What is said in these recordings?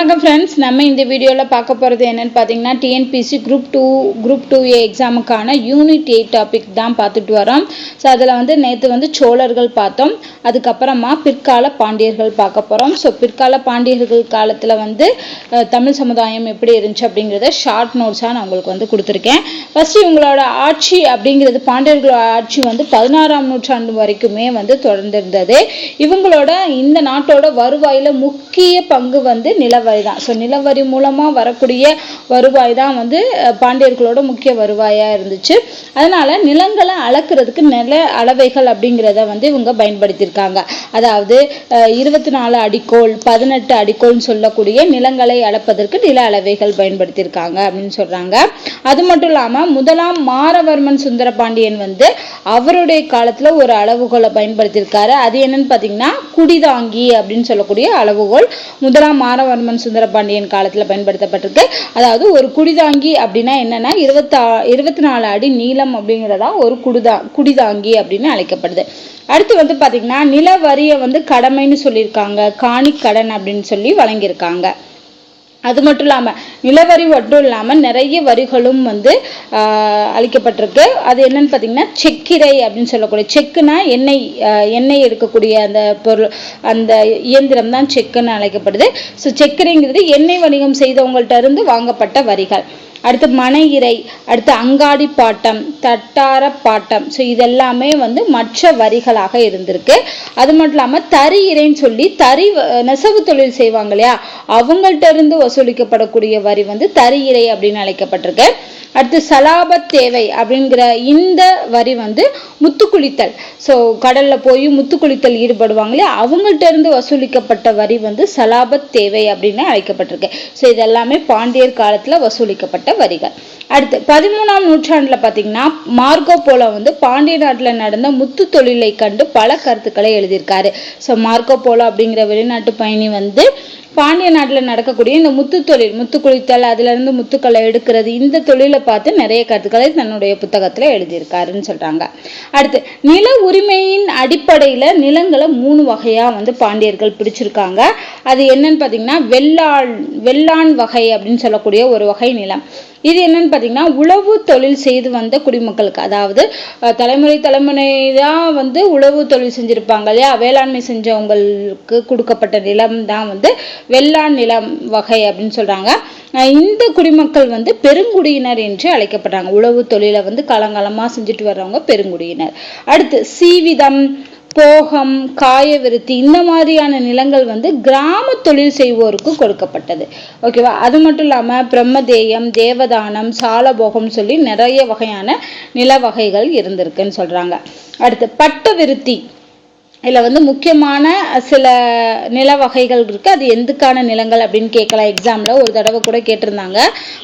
வணக்கம் ஃப்ரெண்ட்ஸ் நம்ம இந்த வீடியோவில் பார்க்க போகிறது என்னென்னு பார்த்தீங்கன்னா TNPSC group two group two A எக்ஸாமுக்கான unit eight topic தான் பார்த்துட்டு வரோம். ஸோ அதில் வந்து நேற்று வந்து சோழர்கள் பார்த்தோம். அதுக்கப்புறமா பிற்கால பாண்டியர்கள் பார்க்க போகிறோம் ஸோ பிற்கால பாண்டியர்கள் காலத்தில் வந்து தமிழ் சமுதாயம் எப்படி இருந்துச்சு அப்படிங்கிறத ஷார்ட் நோட்ஸாக நான் உங்களுக்கு வந்து கொடுத்துருக்கேன். ஃபர்ஸ்ட் இவங்களோட ஆட்சி அப்படிங்கிறது பாண்டியர்களோட ஆட்சி வந்து பதினாறாம் நூற்றாண்டு வரைக்குமே வந்து தொடர்ந்திருந்தது. இவங்களோட இந்த நாட்டோட வருவாயில் முக்கிய பங்கு வந்து நிலவரி தான் ஸோ நிலவரி மூலமாக வரக்கூடிய வருவாய் தான் வந்து பாண்டியர்களோட முக்கிய வருவாயாக இருந்துச்சு. அதனால் நிலங்களை அளக்கிறதுக்கு நில அளவைகள் அப்படிங்கிறத வந்து இவங்க பயன்படுத்தியிருக்காங்க. அதாவது இருபத்தி நாலு அடிக்கோள் பதினெட்டு அடிக்கோல்னு சொல்லக்கூடிய நிலங்களை அளப்பதற்கு நில அளவைகள் பயன்படுத்தியிருக்காங்க அப்படின்னு சொல்கிறாங்க அது மட்டும் இல்லாமல் முதலாம் மாரவர்மன் சுந்தர பாண்டியன் வந்து அவருடைய காலத்தில் ஒரு அளவுகோலை பயன்படுத்தியிருக்காரு. அது என்னன்னு பார்த்தீங்கன்னா குடிதாங்கி அப்படின்னு சொல்லக்கூடிய அளவுகோல் முதலாம் மாரவர்மன் சுந்தர பாண்டியன் காலத்துல பயன்படுத்தப்பட்டிருக்கு. அதாவது ஒரு குடிதாங்கி அப்படின்னா என்னன்னா இருபத்தா இருபத்தி நாலு அடி நீளம் அப்படிங்கிறதா ஒரு குடிதா குடிதாங்கி அப்படின்னு அழைக்கப்படுது. அடுத்து வந்து பாத்தீங்கன்னா நில வரியை வந்து கடமைன்னு சொல்லியிருக்காங்க. காணி கடன் அப்படின்னு சொல்லி வழங்கியிருக்காங்க. அது மட்டும் இல்லாமல் நிலவரி மட்டும் இல்லாமல் நிறைய வரிகளும் வந்து ஆஹ், அளிக்கப்பட்டிருக்கு. அது என்னன்னு பார்த்தீங்கன்னா செக்கிரை அப்படின்னு சொல்லக்கூடிய செக்குனா எண்ணெய் எண்ணெய் எடுக்கக்கூடிய அந்த பொருள் அந்த இயந்திரம் தான் செக்குன்னு அழைக்கப்படுது. ஸோ செக்கிரைங்கிறது எண்ணெய் வணிகம் செய்தவங்கள்ட்ட இருந்து வாங்கப்பட்ட வரிகள். அடுத்து மனை இறை அடுத்து அங்காடி பாட்டம் தட்டார பாட்டம். ஸோ இதெல்லாமே வந்து மற்ற வரிகளாக இருந்திருக்கு. அது மட்டும் இல்லாமல் தறி இறைன்னு சொல்லி தறி நெசவு தொழில் செய்வாங்க இல்லையா? அவங்கள்ட்ட இருந்து வசூலிக்கப்படக்கூடிய வரி வந்து தறி இறை அப்படின்னு அழைக்கப்பட்டிருக்கு. அடுத்து சலாபத் தேவை அப்படிங்கிற இந்த வரி வந்து முத்துக்குளித்தல். ஸோ கடல்ல போய் முத்துக்குளித்தல் ஈடுபடுவாங்க இல்லையா? அவங்கள்ட்ட இருந்து வசூலிக்கப்பட்ட வரி வந்து சலாபத் தேவை அப்படின்னு அழைக்கப்பட்டிருக்கு. ஸோ இதெல்லாமே பாண்டியர் காலத்தில் வசூலிக்கப்பட்ட வரிகள். அடுத்து பதிமூணாம் நூற்றாண்டில் பார்த்தீங்கன்னா மார்கோ போலோ வந்து பாண்டிய நாட்டில் நடந்த முத்து தொழிலை கண்டு பல கருத்துக்களை எழுதியிருக்காரு. ஸோ மார்கோ போலோ அப்படிங்கிற வெளிநாட்டு பயணி வந்து பாண்டிய நாட்டில் நடக்கக்கூடிய இந்த முத்து தொழில் முத்து குளித்தல் அதுலேருந்து முத்துக்களை எடுக்கிறது இந்த தொழிலை பார்த்து நிறைய கருத்துக்களை தன்னுடைய புத்தகத்தில் எழுதியிருக்காருன்னு சொல்கிறாங்க அடுத்து நில உரிமையின் அடிப்படையில் நிலங்களை மூணு வகையாக வந்து பாண்டியர்கள் பிடிச்சிருக்காங்க அது என்னன்னு பார்த்தீங்கன்னா வெள்ளாண் வெள்ளாண் வகை அப்படின்னு சொல்லக்கூடிய ஒரு வகை நிலம். இது என்னன்னு பார்த்தீங்கன்னா உழவு தொழில் செய்து வந்த குடிமக்களுக்கு அதாவது தலைமுறை தலைமுறை தான் வந்து உழவு தொழில் செஞ்சுருப்பாங்க இல்லையா? வேளாண்மை செஞ்சவங்களுக்கு கொடுக்கப்பட்ட நிலம் தான் வந்து வெள்ளாண் நிலம் வகை அப்படின்னு சொல்கிறாங்க இந்த குடிமக்கள் வந்து பெருங்குடியினர் என்று அழைக்கப்படுறாங்க. உழவு தொழிலை வந்து காலங்காலமாக செஞ்சுட்டு வர்றவங்க பெருங்குடியினர். அடுத்து சீவிதம் போகம் காயவிருத்தி இந்த மாதிரியான நிலங்கள் வந்து கிராம தொழில் செய்வோருக்கு கொடுக்கப்பட்டது. ஓகேவா அது மட்டும் இல்லாமல் பிரம்மதேயம் தேவதானம் சாலபோகம் சொல்லி நிறைய வகையான நில வகைகள் இருந்திருக்குன்னு சொல்கிறாங்க அடுத்து பட்ட விருத்தி. இதில் வந்து முக்கியமான சில நில வகைகள் இருக்குது அது எதுக்கான நிலங்கள் அப்படின்னு கேட்கலாம். எக்ஸாமில் ஒரு தடவை கூட கேட்டிருந்தாங்க.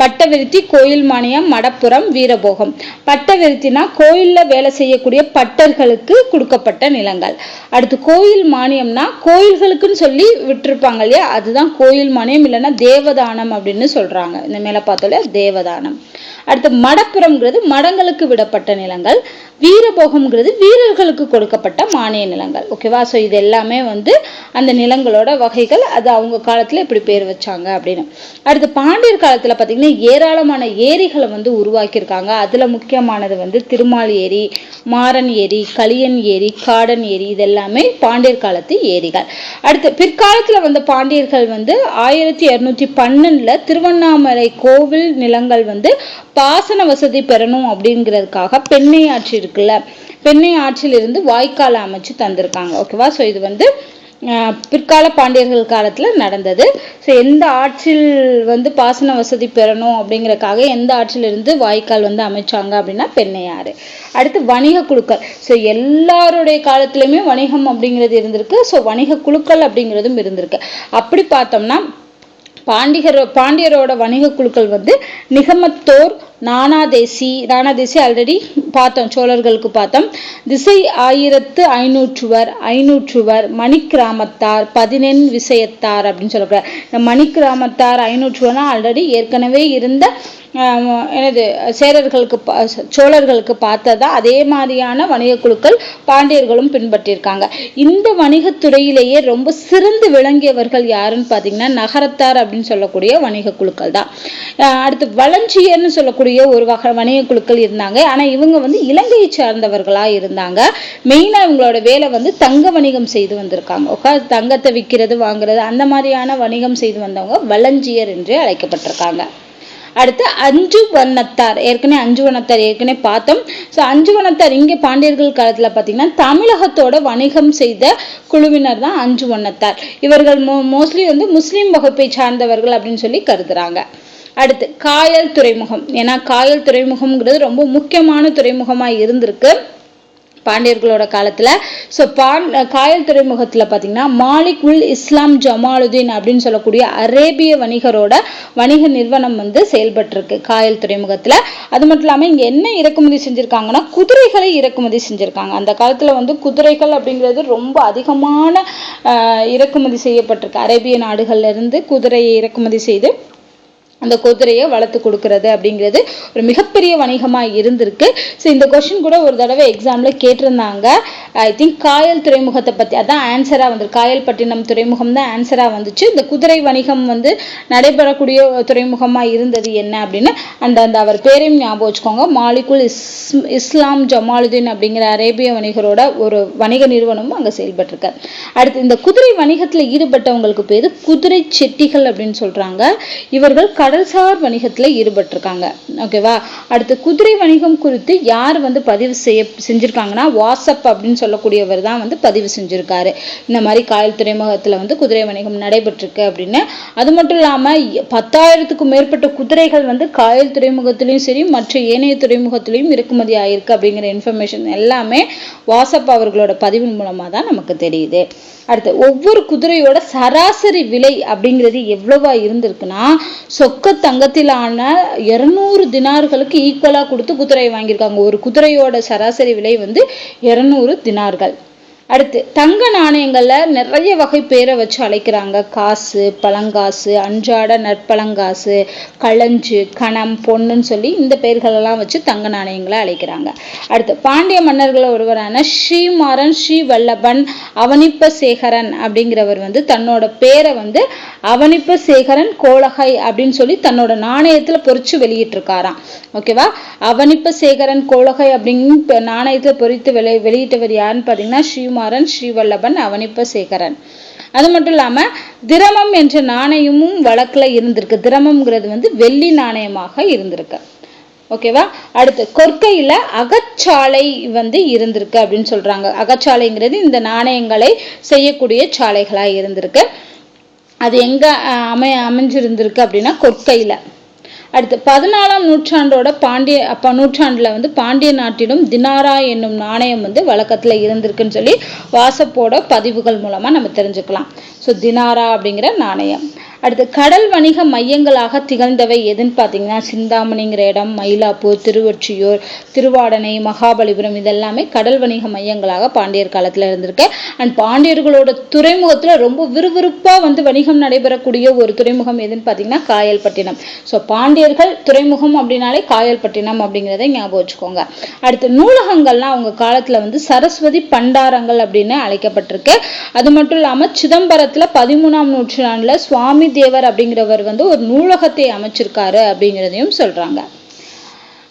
பட்டவிருத்தி கோயில் மானியம் மடப்புறம் வீரபோகம். பட்டவிருத்தினா கோயிலில் வேலை செய்யக்கூடிய பட்டர்களுக்கு கொடுக்கப்பட்ட நிலங்கள். அடுத்து கோயில் மானியம்னா கோயில்களுக்குன்னு சொல்லி விட்டிருப்பாங்க இல்லையா? அதுதான் கோயில் மானியம் இல்லைன்னா தேவதானம் அப்படின்னு சொல்கிறாங்க இந்த மேலே பார்த்தோம்ல தேவதானம். அடுத்து மடப்புறம்ங்கிறது மடங்களுக்கு விடப்பட்ட நிலங்கள் வீரபோகம்ங்கிறது வீரர்களுக்கு கொடுக்கப்பட்ட மானிய நிலங்கள். ஓகேவா ஸோ இது எல்லாமே வந்து அந்த நிலங்களோட வகைகள் அது அவங்க காலத்துல இப்படி பேர் வச்சாங்க அப்படின்னு. அடுத்து பாண்டியர் காலத்துல பார்த்தீங்கன்னா ஏராளமான ஏரிகளை வந்து உருவாக்கியிருக்காங்க. அதுல முக்கியமானது வந்து திருமால் ஏரி மாறன் ஏரி களியன் ஏரி காடன் ஏரி இது எல்லாமே பாண்டியர் காலத்து ஏரிகள். அடுத்து பிற்காலத்துல வந்த பாண்டியர்கள் வந்து ஆயிரத்தி இரநூத்தி பன்னெண்டுல திருவண்ணாமலை கோவில் நிலங்கள் வந்து பாசன வசதி பெறணும் அப்படிங்கிறதுக்காக பெண்ணை ஆட்சி இருக்குல்ல? பெண்ணை ஆட்சியிலிருந்து வாய்க்கால் அமைச்சு தந்திருக்காங்க. ஓகேவா ஸோ இது வந்து பிற்கால பாண்டியர்கள் காலத்தில் நடந்தது. ஸோ எந்த ஆட்சியில் வந்து பாசன வசதி பெறணும் அப்படிங்கிறக்காக எந்த ஆட்சியிலிருந்து வாய்க்கால் வந்து அமைச்சாங்க அப்படின்னா பெண்ணையாறு அடுத்து வணிக குழுக்கள். ஸோ எல்லாருடைய காலத்துலையுமே வணிகம் அப்படிங்கிறது இருந்திருக்கு. ஸோ வணிக குழுக்கள் அப்படிங்கிறதும் இருந்திருக்கு. அப்படி பார்த்தோம்னா பாண்டிகர் பாண்டியரோட வணிக குழுக்கள் வந்து நிகமத்தோர் நானாதேசி நானாதேசி ஆல்ரெடி பார்த்தோம் சோழர்களுக்கு பார்த்தோம். திசை ஆயிரத்து ஐநூற்றுவர் ஐநூற்றுவர் மணிக்கிராமத்தார் பதினெண் விசயத்தார் அப்படின்னு சொல்லப்படுற. இந்த மணிக்கிராமத்தார் ஐநூற்றுவர்னா ஆல்ரெடி ஏற்கனவே இருந்த எனது சேரர்களுக்கு சோழர்களுக்கு பார்த்ததா அதே மாதிரியான வணிக குழுக்கள் பாண்டியர்களும் பின்பற்றியிருக்காங்க. இந்த வணிகத்துறையிலேயே ரொம்ப சிறந்து விளங்கியவர்கள் யாருன்னு பார்த்தீங்கன்னா நகரத்தார் அப்படின்னு சொல்லக்கூடிய வணிக குழுக்கள் தான். அடுத்து வளஞ்சியர்னு சொல்லக்கூடிய ஒரு வகை வணிக குழுக்கள் இருந்தாங்க. ஆனால் இவங்க வந்து இலங்கையை சார்ந்தவர்களாக இருந்தாங்க. மெயினாக இவங்களோட வேலை வந்து தங்க வணிகம் செய்து வந்திருக்காங்க. ஓகே தங்கத்தை விற்கிறது வாங்குறது அந்த மாதிரியான வணிகம் செய்து வந்தவங்க வளஞ்சியர் என்று அழைக்கப்பட்டிருக்காங்க. அடுத்து அஞ்சு வண்ணத்தார் ஏற்கனவே அஞ்சு வண்ணத்தார் ஏற்கனவே பார்த்தோம். ஸோ அஞ்சு வண்ணத்தார் இங்கே பாண்டியர்கள் காலத்தில் பார்த்தீங்கன்னா தமிழகத்தோட வணிகம் செய்த குழுவினர் தான் அஞ்சு வண்ணத்தார் இவர்கள் மோ மோஸ்ட்லி வந்து முஸ்லீம் வகுப்பை சார்ந்தவர்கள் அப்படின்னு சொல்லி கருதுறாங்க. அடுத்து காயல் துறைமுகம். ஏன்னா காயல் துறைமுகம்ங்கிறது ரொம்ப முக்கியமான துறைமுகமாக இருந்திருக்கு. பாண்டியர்களோட காலத்தில். ஸோ பான் காயல் துறைமுகத்தில் பார்த்தீங்கன்னா மாலிக் உல் இஸ்லாம் ஜமாலுதீன் அப்படின்னு சொல்லக்கூடிய அரேபிய வணிகரோட வணிக நிறுவனம் வந்து செயல்பட்டிருக்கு காயல் துறைமுகத்தில். அது மட்டும் இல்லாமல் இங்கே என்ன இறக்குமதி செஞ்சுருக்காங்கன்னா குதிரைகளை இறக்குமதி செஞ்சுருக்காங்க. அந்த காலத்தில் வந்து குதிரைகள் அப்படிங்கிறது ரொம்ப அதிகமான இறக்குமதி செய்யப்பட்டிருக்கு. அரேபிய நாடுகள்லேருந்து குதிரையை இறக்குமதி செய்து அந்த குதிரையை வளர்த்து கொடுக்கறது அப்படிங்கிறது ஒரு மிகப்பெரிய வணிகமாக இருந்திருக்கு. ஸோ இந்த கொஷின் கூட ஒரு தடவை எக்ஸாமில் கேட்டிருந்தாங்க. ஐ திங்க் காயல் துறைமுகத்தை பற்றி அதான் ஆன்சராக வந்து காயல்பட்டினம் துறைமுகம் தான் ஆன்சராக வந்துச்சு. இந்த குதிரை வணிகம் வந்து நடைபெறக்கூடிய துறைமுகமாக இருந்தது என்ன அப்படின்னு அந்த அந்த அவர் பேரையும் ஞாபகம் வச்சுக்கோங்க. மாலிகுல் இஸ் இஸ்லாம் ஜமாலுதீன் அப்படிங்கிற அரேபிய வணிகரோட ஒரு வணிக நிறுவனமும் அங்கே செயல்பட்டுருக்கார் அடுத்து இந்த குதிரை வணிகத்தில் ஈடுபட்டவங்களுக்கு பேர் குதிரை செட்டிகள் அப்படின்னு சொல்கிறாங்க இவர்கள் கடல்சார் வணிகத்தில் ஈடுபட்டிருக்காங்க. ஓகேவா அடுத்து குதிரை வணிகம் குறித்து யார் வந்து பதிவு செய்ய செஞ்சுருக்காங்கன்னா வாட்ஸ்அப் அப்படின்னு சொல்லக்கூடியவர் தான் வந்து பதிவு செஞ்சுருக்காரு. இந்த மாதிரி காயல் துறைமுகத்தில் வந்து குதிரை வணிகம் நடைபெற்றிருக்கு அப்படின்னு. அது மட்டும் இல்லாமல் பத்தாயிரத்துக்கும் மேற்பட்ட குதிரைகள் வந்து காயல் துறைமுகத்திலையும் சரி மற்ற ஏனைய துறைமுகத்திலையும் இறக்குமதி ஆயிருக்கு அப்படிங்கிற இன்ஃபர்மேஷன் எல்லாமே வாசப் அவர்களோட பதிவின் மூலமாக தான் நமக்கு தெரியுது. அடுத்து ஒவ்வொரு குதிரையோட சராசரி விலை அப்படிங்கிறது எவ்வளவா இருந்திருக்குன்னா சொக்க தங்கத்திலான இரநூறு தினார்களுக்கு ஈக்குவலாக கொடுத்து குதிரையை வாங்கியிருக்காங்க. ஒரு குதிரையோட சராசரி விலை வந்து இரநூறு தினார்கள். அடுத்து தங்க நாணயங்களில் நிறைய வகை பேரை வச்சு அழைக்கிறாங்க. காசு பழங்காசு அன்றாட நற்பழங்காசு களஞ்சு கணம் பொண்ணுன்னு சொல்லி இந்த பெயர்களெல்லாம் வச்சு தங்க நாணயங்களை அழைக்கிறாங்க. அடுத்து பாண்டிய மன்னர்களில் ஒருவரான ஸ்ரீமாறன் ஸ்ரீ வல்லபன் அவனிப்ப சேகரன் அப்படிங்கிறவர் வந்து தன்னோட பேரை வந்து அவனிப்ப சேகரன் கோலகை அப்படின்னு சொல்லி தன்னோட நாணயத்தில் பொறிச்சு வெளியிட்டிருக்காராம். ஓகேவா அவனிப்ப சேகரன் கோலகை அப்படின்னு நாணயத்தில் பொறித்து வெளி வெளியிட்டவர் யாருன்னு பார்த்தீங்கன்னா ஸ்ரீமாறன் ஸ்ரீவல்லபன் அவனிப்ப சேகரன். அது மட்டும் இல்லாம திரமம் என்ற நாணயமும் வழக்குல இருந்திருக்கு. திரமம்ங்கிறது வந்து வெள்ளி நாணயமாக இருந்திருக்கு. ஓகேவா அடுத்து கொற்கையில அகச்சாலை வந்து இருந்திருக்கு அப்படின்னு சொல்றாங்க. அகச்சாலைங்கிறது இந்த நாணயங்களை செய்யக்கூடிய சாலைகளாக இருந்திருக்கு. அது எங்க அமை அமைஞ்சிருந்திருக்கு அப்படின்னா கொற்கையில் அடுத்து பதினாலாம் நூற்றாண்டோட பாண்டிய அப்போ நூற்றாண்டில் வந்து பாண்டிய நாட்டிலும் தினாரா என்னும் நாணயம் வந்து வழக்கத்தில் இருந்திருக்குன்னு சொல்லி வாசப்போட பதிவுகள் மூலமாக நம்ம தெரிஞ்சுக்கலாம். ஸோ தினாரா அப்படிங்கிற நாணயம். அடுத்து கடல் வணிக மையங்களாக திகழ்ந்தவை எதுன்னு பார்த்தீங்கன்னா சிந்தாமணிங்கிற இடம் மயிலாப்பூர் திருவொற்றியூர் திருவாடனை மகாபலிபுரம் இதெல்லாமே கடல் வணிக மையங்களாக பாண்டியர் காலத்தில் இருந்திருக்கு. அண்ட் பாண்டியர்களோட துறைமுகத்தில் ரொம்ப விறுவிறுப்பாக வந்து வணிகம் நடைபெறக்கூடிய ஒரு துறைமுகம் எதுன்னு பார்த்தீங்கன்னா காயல்பட்டினம். ஸோ பாண்டியர்கள் துறைமுகம் அப்படின்னாலே காயல்பட்டினம் அப்படிங்கிறத ஞாபகம் வச்சுக்கோங்க. அடுத்து நூலகங்கள்லாம் அவங்க காலத்தில் வந்து சரஸ்வதி பண்டாரங்கள் அப்படின்னு அழைக்கப்பட்டிருக்கு. அது மட்டும் இல்லாமல் சிதம்பரத்தில் பதிமூணாம் நூற்றாண்டில் சுவாமி தேவர் அப்படிங்கிறவர் வந்து ஒரு நூலகத்தை அமைச்சிருக்காரு அப்படிங்கிறதையும் சொல்றாங்க.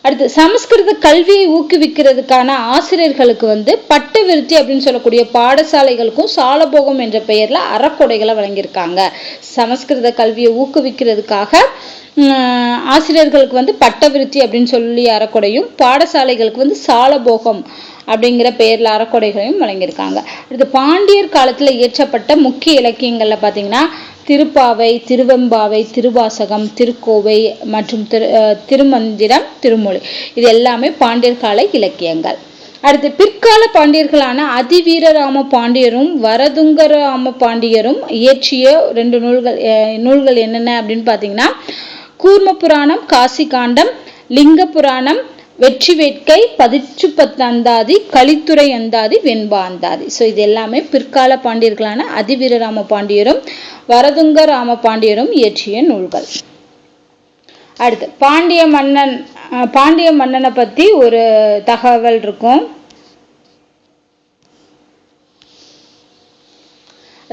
அடுத்து சமஸ்கிருத கல்வியை ஊக்குவிக்கிறதுக்கான ஆசிரியர்களுக்கு வந்து பட்டு விருத்தி அப்படின்னு சொல்லக்கூடிய பாடசாலைகளுக்கும் சாலபோகம் என்ற பெயர்ல அறக்கொடைகளை வழங்கியிருக்காங்க. சமஸ்கிருத கல்வியை ஊக்குவிக்கிறதுக்காக ஆசிரியர்களுக்கு வந்து பட்டவிருத்தி அப்படின்னு சொல்லி அறக்கொடையும் பாடசாலைகளுக்கு வந்து சாலபோகம் அப்படிங்கிற பெயர்ல அறக்கொடைகளையும் வழங்கியிருக்காங்க. அடுத்து பாண்டியர் காலத்துல இயற்றப்பட்ட முக்கிய இலக்கியங்கள்ல பார்த்தீங்கன்னா திருப்பாவை திருவெம்பாவை திருவாசகம் திருக்கோவை மற்றும் திரு திருமந்திரம் திருமொழி. இது எல்லாமே பாண்டியர் கால இலக்கியங்கள். அடுத்து பிற்கால பாண்டியர்களான அதிவீரராம பாண்டியரும் வரதுங்கராம பாண்டியரும் இயற்றிய ரெண்டு நூல்கள் நூல்கள் என்னென்ன அப்படின்னு பார்த்தீங்கன்னா கூர்ம புராணம் காசி காண்டம் லிங்க புராணம் வெற்றி வேட்கை பதிற்று அந்தாதி கலித்துறை அந்தாதி வெண்பா அந்தாதி ஸோ இது எல்லாமே பிற்கால பாண்டியர்களான அதிவீரராம பாண்டியரும் வரதுங்க ராம பாண்டியரும் இயற்றிய நூல்கள். அடுத்து பாண்டிய மன்னன் பாண்டிய மன்னனை பற்றி ஒரு தகவல் இருக்கும்.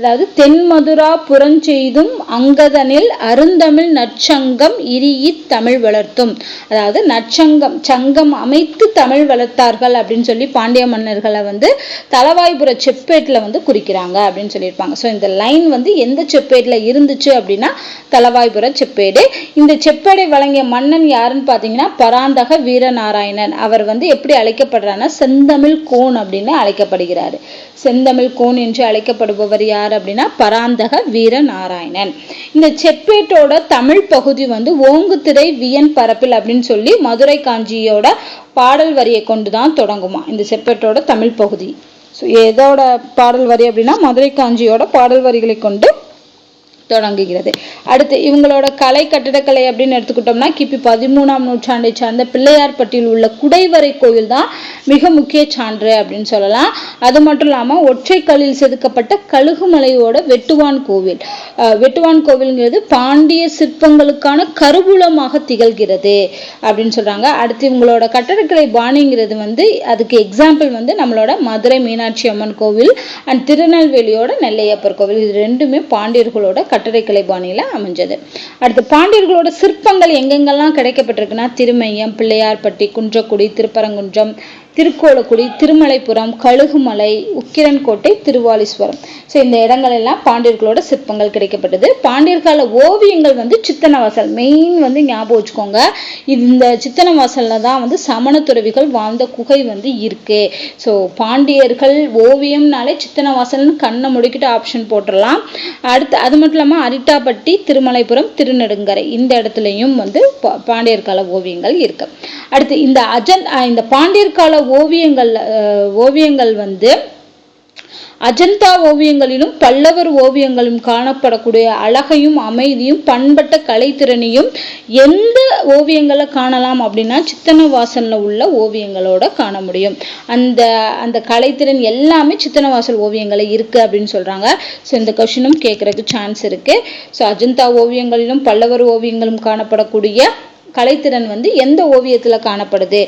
அதாவது தென்மதுரா புறஞ்செய்தும் அங்கதனில் அருந்தமிழ் நற்சங்கம் இரியி தமிழ் வளர்த்தும். அதாவது நற்சங்கம் சங்கம் அமைத்து தமிழ் வளர்த்தார்கள் அப்படின்னு சொல்லி பாண்டிய மன்னர்களை வந்து தலவாய்புர செப்பேட்டில் வந்து குறிக்கிறாங்க அப்படின்னு சொல்லியிருப்பாங்க. ஸோ இந்த லைன் வந்து எந்த செப்பேட்டில் இருந்துச்சு அப்படின்னா தலவாய்புர செப்பேடு. இந்த செப்பேடை வழங்கிய மன்னன் யாருன்னு பார்த்தீங்கன்னா பராந்தக வீரநாராயணன். அவர் வந்து எப்படி அழைக்கப்படுறாருன்னா செந்தமிழ் கோன் அப்படின்னு அழைக்கப்படுகிறார். செந்தமிழ் கோன் என்று அழைக்கப்படுபவர் யார்? அப்படின்னா பராந்தக வீரநாராயணன். இந்த செப்பேட்டோட தமிழ் பகுதி வந்து ஓங்குதிரை வியன் பரப்பில் அப்படின்னு சொல்லி மதுரை காஞ்சியோட பாடல் வரியை கொண்டு தான் தொடங்குமா இந்த செப்பேட்டோட தமிழ் பகுதி. ஸோ எதோட பாடல் வரி அப்படின்னா மதுரை காஞ்சியோட பாடல் வரிகளை கொண்டு தொடங்குகிறது. அடுத்து இவங்களோட கலை கட்டிடக்கலை அப்படின்னு எடுத்துக்கிட்டோம்னா கிபி பதிமூணாம் நூற்றாண்டை சார்ந்த பிள்ளையார்பட்டியில் உள்ள குடைவரை கோயில் தான் மிக முக்கிய சான்று அப்படின்னு சொல்லலாம். அது மட்டும் இல்லாமல் ஒற்றைக்கல்லில் செதுக்கப்பட்ட கழுகுமலையோட வெட்டுவான் கோவில். வெட்டுவான் கோவில்ங்கிறது பாண்டிய சிற்பங்களுக்கான கருவூலமாக திகழ்கிறது அப்படின்னு சொல்றாங்க. அடுத்து இவங்களோட கட்டடக்கலை பாணிங்கிறது வந்து அதுக்கு எக்ஸாம்பிள் வந்து நம்மளோட மதுரை மீனாட்சி அம்மன் கோவில் அண்ட் திருநெல்வேலியோட நெல்லையப்பர் கோவில். இது ரெண்டுமே பாண்டியர்களோட கட்டடக்கலை பாணியில அமைஞ்சது. அடுத்து பாண்டியர்களோட சிற்பங்கள் எங்கெங்கெல்லாம் கிடைக்கப்பட்டிருக்குன்னா திருமையம் பிள்ளையார்பட்டி குன்றக்குடி திருப்பரங்குன்றம் திருக்கோலக்குடி திருமலைபுரம் கழுகுமலை உக்கிரன்கோட்டை திருவாலீஸ்வரம். ஸோ இந்த இடங்கள் எல்லாம் பாண்டியர்களோட சிற்பங்கள் கிடைக்கப்பட்டது. பாண்டியர் கால ஓவியங்கள் வந்து சித்தனவாசல் மெயின் வந்து ஞாபகம் வச்சுக்கோங்க. இந்த சித்தனவாசல்ல தான் வந்து சமண துறவிகள் வாழ்ந்த குகை வந்து இருக்கு. ஸோ பாண்டியர்கள் ஓவியம்னாலே சித்தனவாசல்னு கண்ணை முடிக்கிட்டு ஆப்ஷன் போட்டுடலாம் அடுத்து அது மட்டும் இல்லாமல் அரிட்டாப்பட்டி திருமலைபுரம் திருநெடுங்கரை. இந்த இடத்துலையும் வந்து பா- பாண்டியர் கால ஓவியங்கள் இருக்கு. அடுத்து இந்த அஜன் இந்த பாண்டியர் கால ஓவியங்கள் ஓவியங்கள் வந்து அஜந்தா ஓவியங்களிலும் பல்லவர் ஓவியங்களும் காணப்படக்கூடிய அழகையும் அமைதியும் பண்பட்ட கலைத்திறனையும் எந்த ஓவியங்களை காணலாம் அப்படின்னா சித்தனவாசல்ல உள்ள ஓவியங்களோட காண முடியும். அந்த அந்த கலைத்திறன் எல்லாமே சித்தனவாசல் ஓவியங்களை இருக்கு அப்படின்னு சொல்றாங்க. ஸோ இந்த கொஷினும் கேட்கறதுக்கு சான்ஸ் இருக்கு. ஸோ அஜந்தா ஓவியங்களிலும் பல்லவர் ஓவியங்களும் காணப்படக்கூடிய கலைத்திறன் வந்து எந்த ஓவியத்தில் காணப்படுது?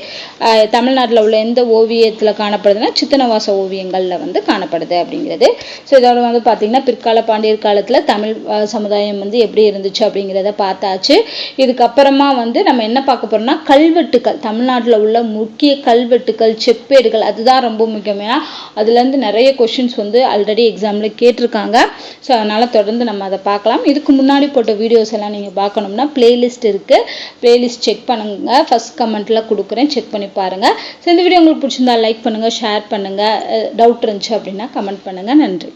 தமிழ்நாட்டில் உள்ள எந்த ஓவியத்தில் காணப்படுதுன்னா சித்தனவாச ஓவியங்களில் வந்து காணப்படுது அப்படிங்கிறது. ஸோ இதோட வந்து பார்த்திங்கன்னா பிற்கால பாண்டியர் காலத்தில் தமிழ் சமுதாயம் வந்து எப்படி இருந்துச்சு அப்படிங்கிறத பார்த்தாச்சு. இதுக்கப்புறமா வந்து நம்ம என்ன பார்க்க போகிறோம்னா கல்வெட்டுக்கள். தமிழ்நாட்டில் உள்ள முக்கிய கல்வெட்டுக்கள் செப்பேடுகள் அதுதான் ரொம்ப முக்கியம். ஏன்னா நிறைய கொஷின்ஸ் வந்து ஆல்ரெடி எக்ஸாமில் கேட்டிருக்காங்க. ஸோ அதனால் தொடர்ந்து நம்ம அதை பார்க்கலாம். இதுக்கு முன்னாடி போட்ட வீடியோஸ் எல்லாம் நீங்கள் பார்க்கணும்னா பிளேலிஸ்ட் இருக்குது பிளேலிஸ்ட் செக் பண்ணுங்க. ஃபர்ஸ்ட் கமெண்ட்டில் கொடுக்குறேன். செக் பண்ணி பாருங்க. ஸோ இந்த வீடியோ உங்களுக்கு பிடிச்சிருந்தா லைக் பண்ணுங்க ஷேர் பண்ணுங்க. டவுட் இருந்துச்சு அப்படின்னா கமெண்ட் பண்ணுங்க. நன்றி.